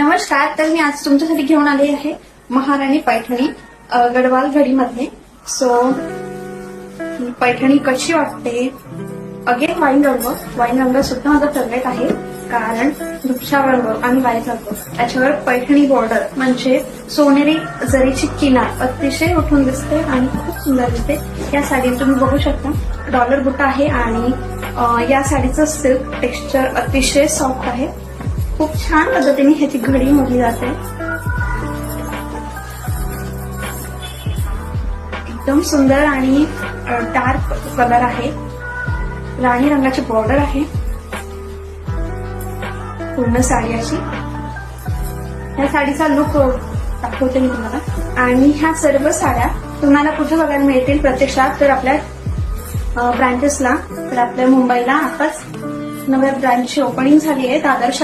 नमस्कार तर मी आज तुमच्यासाठी घेऊन आले आहे महाराणी पैठणी गडवाल घडीमध्ये सो पैठणी कशी वाटते? अगेन वाईन रंग. वाईन रंग सुद्धा माझा फेवरेट आहे कारण दुपछाव रंग आणि वाईन रंग. त्याच्यावर पैठणी बॉर्डर म्हणजे सोनेरी जरीची किनार अतिशय उठून दिसते आणि खूप सुंदर दिसते. या साडी तुम्ही बघू शकता डॉलर बुटा आहे आणि या साडीचं सिल्क टेक्स्चर अतिशय सॉफ्ट आहे. खूप छान पद्धतीने ह्याची घडी मोडली जाते. एकदम सुंदर आणि डार्क कलर आहे. राणी रंगाची बॉर्डर आहे. पूर्ण साडी अशी. ह्या साडीचा लुक दाखवते मी तुम्हाला. आणि ह्या सर्व साड्या तुम्हाला कुठे बघायला मिळतील प्रत्यक्षात तर आपल्या ब्रांचेसला तर आपल्या मुंबईला आताच नव्या ब्रांचची ओपनिंग झाली आहे आदर्श